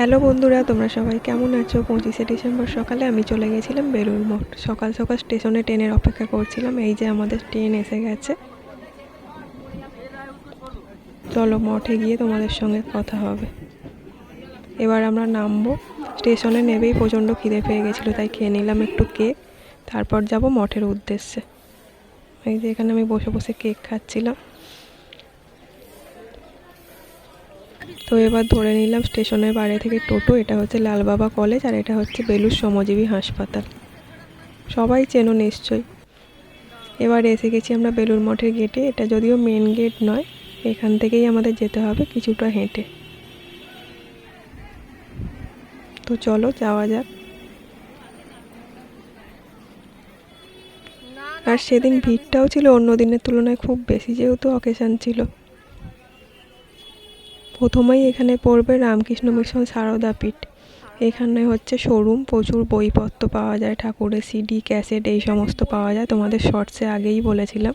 Hello বন্ধুরা, তোমরা সবাই কেমন আছো? পঁচিশে ডিসেম্বর সকালে আমি চলে গেছিলাম বেলুড় মঠ সকাল সকাল স্টেশনে ট্রেনের অপেক্ষা করছিলাম, এই যে আমাদের ট্রেন এসে গেছে। চলো মঠে গিয়ে তোমাদের সঙ্গে কথা হবে। এবার আমরা নামবো। স্টেশনে নেবেই প্রচণ্ড খিদে পেয়ে গেছিল, তাই খেয়ে নিলাম একটু কেক, তারপর যাব মঠের উদ্দেশ্যে। এই যে এখানে আমি বসে বসে কেক খাচ্ছিলাম। তো এবার ধরে নিলাম স্টেশনের বাইরে থেকে টোটো, এটা হচ্ছে লালবাবা কলেজ আর এটা হচ্ছে বেলুর শ্রমজীবী হাসপাতাল। সবাই চেনো নিশ্চয়ই। এবার এসে গেছি আমরা বেলুর মঠের গেটে। এটা যদিও মেন গেট নয়, এখান থেকেই আমাদের যেতে হবে কিছুটা হেঁটে। তো চলো যাওয়া যাক। আর সেদিন ভিড়টাও ছিল অন্য দিনের তুলনায় খুব বেশি, যেহেতু অকেশান ছিল। প্রথমেই এখানে পড়বে রামকৃষ্ণ মিশন সারদা পীঠ। এখানে হচ্ছে শোরুম প্রচুর বইপত্র পাওয়া যায়, ঠাকুরের সিডি ক্যাসেট এই সমস্ত পাওয়া যায়। তোমাদের শর্টসে আগেই বলেছিলাম।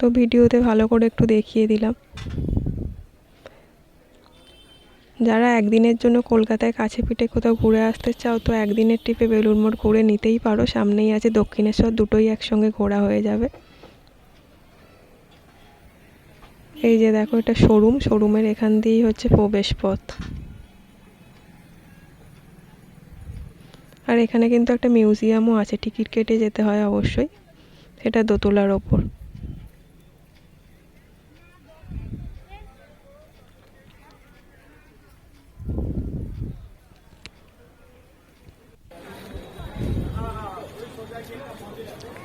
তো ভিডিওতে ভালো করে একটু দেখিয়ে দিলাম। যারা একদিনের জন্য কলকাতায় কাছে পিঠে কোথাও ঘুরে আসতে চাও, তো একদিনের ট্রিপে বেলুড় মোড় ঘুরে নিতেই পারো। সামনেই আছে দক্ষিণেশ্বর, দুটোই একসঙ্গে ঘোরা হয়ে যাবে। এই যে দেখো, এটা শোরুম। শোরুমের এখান দিয়েই হচ্ছে প্রবেশ পথ আর এখানে কিন্তু একটা মিউজিয়ামও আছে। টিকিট কেটে যেতে হয় অবশ্যই। সেটা দোতলার ওপর।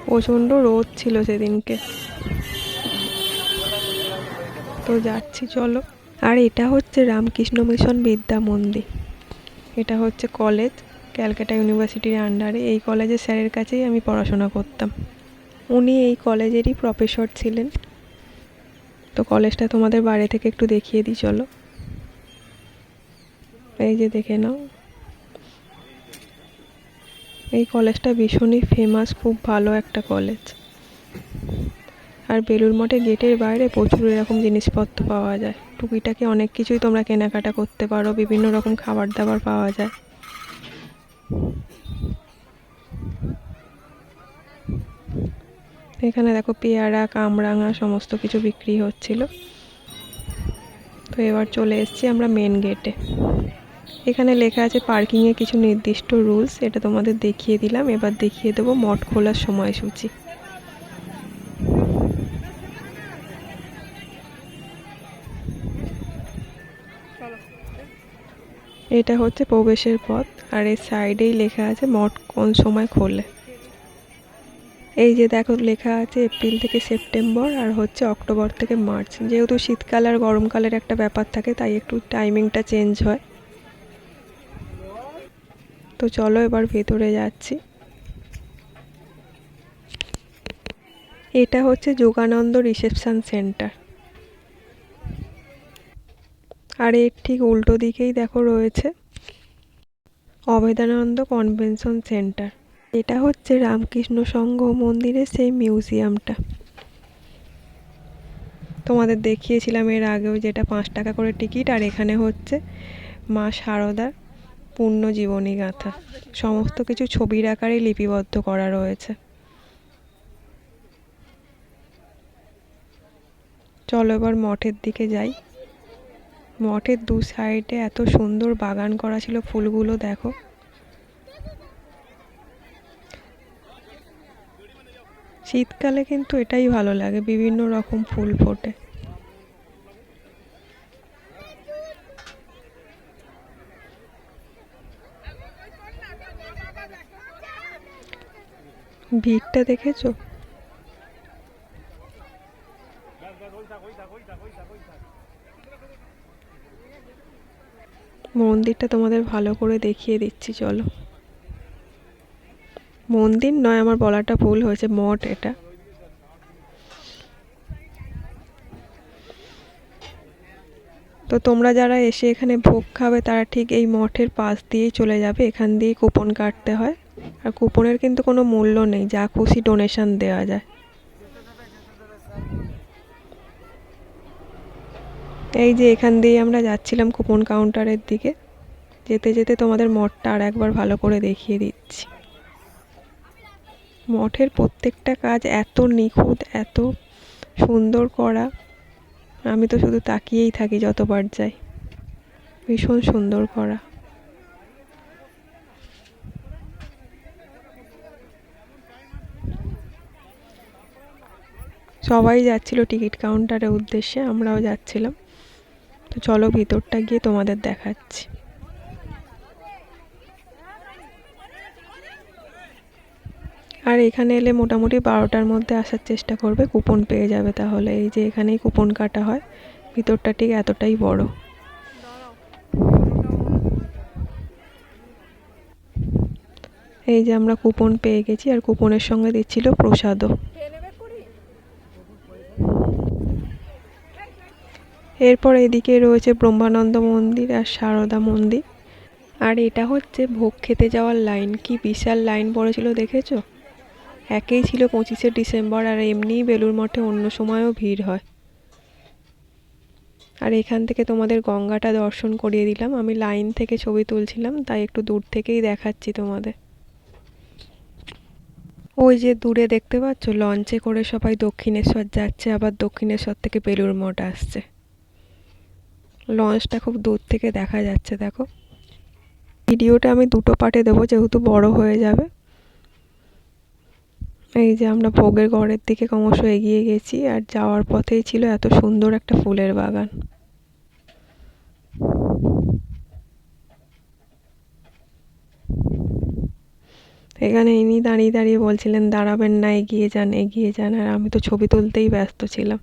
প্রচণ্ড রোদ ছিল সেদিনকে। তো যাচ্ছি, চলো। আর এটা হচ্ছে রামকৃষ্ণ মিশন বিদ্যা মন্দির। এটা হচ্ছে কলেজ ক্যালকাটা ইউনিভার্সিটির আন্ডারে এই কলেজের স্যারের কাছেই আমি পড়াশোনা করতাম। উনি এই কলেজেরই প্রফেসর ছিলেন। তো কলেজটা তোমাদের বাইরে থেকে একটু দেখিয়ে দিই, চলো। এই যে দেখে নাও। এই কলেজটা ভীষণই ফেমাস খুব ভালো একটা কলেজ আর বেলুর মঠে গেটের বাইরে প্রচুর এরকম জিনিসপত্র পাওয়া যায়। টুকিটাকি অনেক কিছুই তোমরা কেনাকাটা করতে পারো, বিভিন্ন রকম খাবার দাবার পাওয়া যায়। এখানে দেখো পেয়ারা, কামরাঙা সমস্ত কিছু বিক্রি হচ্ছিল। তো এবার চলে এসেছি আমরা মেন গেটে এখানে লেখা আছে পার্কিংয়ে কিছু নির্দিষ্ট রুলস এটা তোমাদের দেখিয়ে দিলাম। এবার দেখিয়ে দেবো মঠ খোলার সময়সূচি। এটা হচ্ছে প্রবেশের পথ, আর এর সাইডেই লেখা আছে মঠ কোন সময় খোলে। এই যে দেখো লেখা আছে এপ্রিল থেকে সেপ্টেম্বর, আর হচ্ছে অক্টোবর থেকে মার্চ। যেহেতু শীতকাল আর গরমকালের একটা ব্যাপার থাকে, তাই একটু টাইমিংটা চেঞ্জ হয়। তো চলো এবার ভেতরে যাচ্ছি। এটা হচ্ছে যোগানন্দ রিসেপশন সেন্টার। আর এর ঠিক উল্টো দিকেই দেখো রয়েছে অভেদানন্দ কনভেনশন সেন্টার। এটা হচ্ছে রামকৃষ্ণ সংঘ মন্দিরের সেই মিউজিয়ামটা। তোমাদের দেখিয়েছিলাম এর আগেও যেটা পাঁচ টাকা করে টিকিট আর এখানে হচ্ছে মা শারদার পূর্ণ জীবনী গাথা। সমস্ত কিছু ছবির আকারে লিপিবদ্ধ করা রয়েছে। চলো এবার মঠের দিকে যাই। মঠের দু সাইডে এত সুন্দর বাগান করা ছিল ফুলগুলো দেখো। শীতকালে কিন্তু এটাই ভালো লাগে, বিভিন্ন রকম ফুল ফোটে। ভিড়টা দেখেছ? মন্দিরটা তোমাদের ভালো করে দেখিয়ে দিচ্ছি, চলো। মন্দির নয়, আমার বলাটা ভুল হয়েছে, মঠ এটা। তো তোমরা যারা এসে এখানে ভোগ খাবে, তারা ঠিক এই মঠের পাশ দিয়েই চলে যাবে, এখান দিয়েই কুপন কাটতে হয়। আর কুপনের কিন্তু কোনো মূল্য নেই, যা খুশি ডোনেশন দেওয়া যায়। এই যে এখান দিয়ে আমরা যাচ্ছিলাম কুপন কাউন্টারের দিকে। যেতে যেতে তোমাদের মঠটা আর একবার ভালো করে দেখিয়ে দিচ্ছি। মঠের প্রত্যেকটা কাজ এত নিখুঁত, এত সুন্দর করা। আমি তো শুধু তাকিয়েই থাকি যতবার যাই। ভীষণ সুন্দর করা। সবাই যাচ্ছিল টিকিট কাউন্টারের উদ্দেশ্যে, আমরাও যাচ্ছিলাম। তো চলো ভিতরটা গিয়ে তোমাদের দেখাচ্ছি। আর এখানে এলে মোটামুটি বারোটার মধ্যে আসার চেষ্টা করবে, কুপন পেয়ে যাবে তাহলে। এই যে এখানেই কুপন কাটা হয়, ভিতরটা ঠিক এতটাই বড়। এই যে আমরা কুপন পেয়ে গেছি, আর কুপনের সঙ্গে দিচ্ছিল প্রসাদও। এরপর এদিকে রয়েছে ব্রহ্মানন্দ মন্দির আর সারদা মন্দির। আর এটা হচ্ছে ভোগ খেতে যাওয়ার লাইন। কি বিশাল লাইন পড়েছিল দেখেছ? একেই ছিল পঁচিশে ডিসেম্বর আর এমনিই বেলুর মঠে অন্য সময়ও ভিড় হয়। আর এখান থেকে তোমাদের গঙ্গাটা দর্শন করিয়ে দিলাম। আমি লাইন থেকে ছবি তুলছিলাম, তাই একটু দূর থেকেই দেখাচ্ছি তোমাদের। ওই যে দূরে দেখতে পাচ্ছ, লঞ্চে করে সবাই দক্ষিণেশ্বর যাচ্ছে, আবার দক্ষিণেশ্বর থেকে বেলুর মঠ আসছে। লঞ্চটা খুব দূর থেকে দেখা যাচ্ছে, দেখো। ভিডিওটা আমি দুটো পার্টে দেবো, যেহেতু বড় হয়ে যাবে। এই যে আমরা ভোগের ঘরের দিকে ক্রমশ এগিয়ে গেছি, আর যাওয়ার পথেই ছিল এত সুন্দর একটা ফুলের বাগান। এখানে ইনি দাঁড়িয়ে দাঁড়িয়ে বলছিলেন, দাঁড়াবেন না, এগিয়ে যান এগিয়ে যান। আর আমি তো ছবি তুলতেই ব্যস্ত ছিলাম।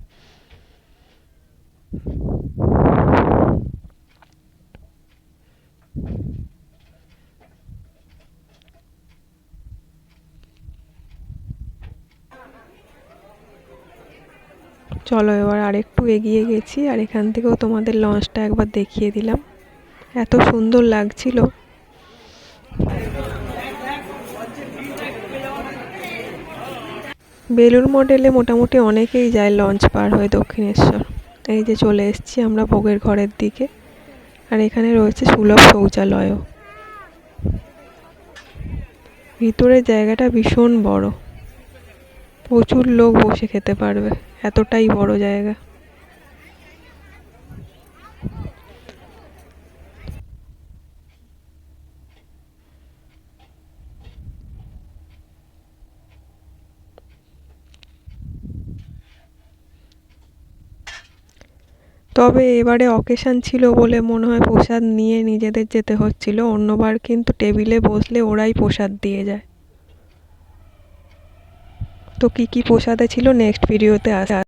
চলো এবার আরেকটু এগিয়ে গেছি, আর এখান থেকেও তোমাদের লঞ্চটা একবার দেখিয়ে দিলাম। এত সুন্দর লাগছিল। বেলুর মডেলে মোটামুটি অনেকেই যায় লঞ্চ পার হয়ে দক্ষিণেশ্বর। এই যে চলে এসেছি আমরা ভোগের ঘরের দিকে। আর এখানে রয়েছে সুলভ শৌচালয়ও। ভিতরের জায়গাটা ভীষণ বড়। প্রচুর লোক বসে খেতে পারবে। এতটাই বড় জায়গা। তবে এবারে অকেশান ছিল বলে মনে হয় প্রসাদ নিয়ে নিজেদের যেতে হচ্ছিল। অন্যবার কিন্তু টেবিলে বসলে ওরাই প্রসাদ দিয়ে যায়। তো কী কী প্রসাদে ছিল? নেক্সট ভিডিওতে আসা।